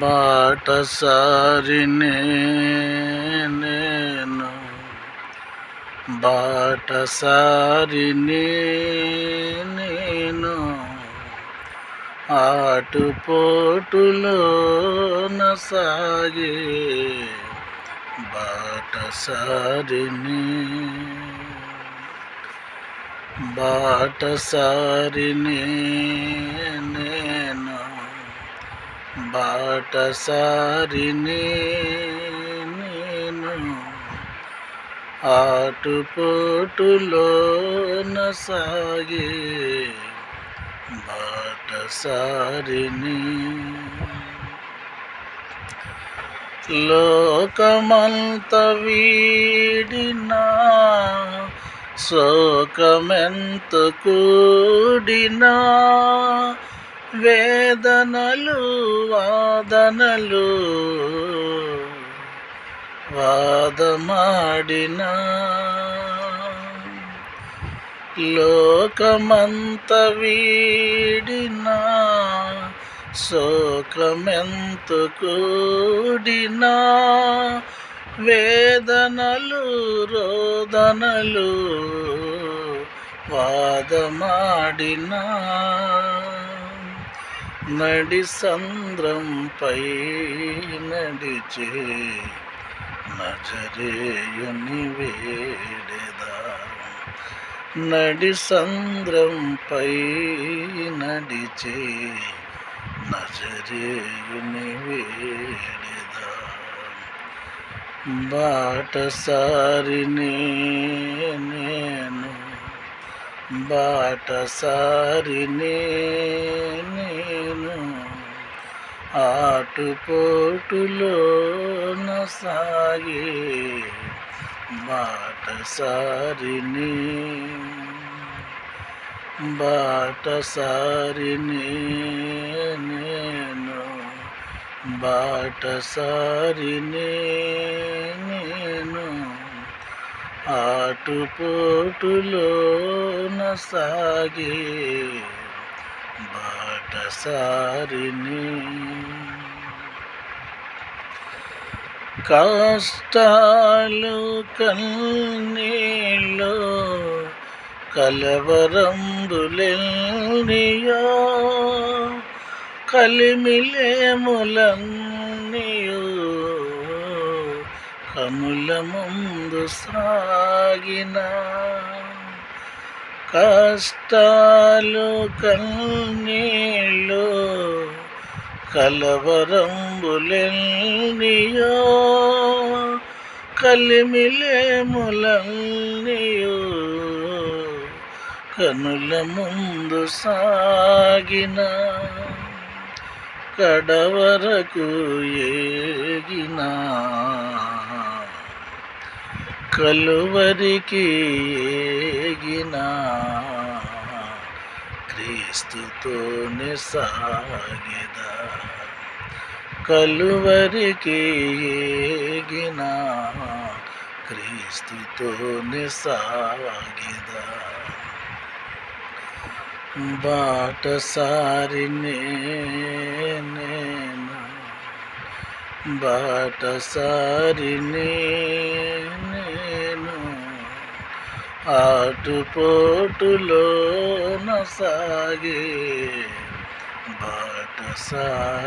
బాటసారినే నేను బాటసారిని నేను ఆటుపోటులో సాగే బాటసారిని బాటసారిని నేను బాటసారిని నేను ఆటుపోటులోన సాగే బాటసారిని లోకమంత వీడినా శోకమెంత కూడినా వేదనలు వాదనలు వాదమాడిన లోకమంత వీడిన శోకమెంత కూడినా వేదనలు రోదనలు వాదమాడినా നടിസന്ദ്രം പൈ നടിച്ച് നജരേയുനിവേടിത നടിസന്ദ്രം പൈ നടിച്ച് നജരേയുനിവേടിത ബാട്ടസാരിനേനു బాటసారిని నేను ఆటుపోటులోన నేను ఆటుపోటులో సాగే బాటసారిని బాటసారిని నేను బాటసారిని నేను. ఆటుపోటులో సాగే బాటసారిని. కష్టాలు కన్నీళ్ళు కలవరంబులెల్నియో కలిమిలేములన్నీయు కనుల ముందు సాగినా. కష్టాలు కన్నీళ్ళు కలవరంబులెల్నియో కలిమిలేములన్నియో కనుల ముందు సాగిన కడవరకు ఏగిన కలువరికి ఏగినా క్రీస్తుతోనే సాగిదా? కలువరికి ఏగిన క్రీస్తుతోనే సాగిదా? బాటసారిని నేను బాటసారిని నేను ఆటుపోటులో సాగే బాటసారిని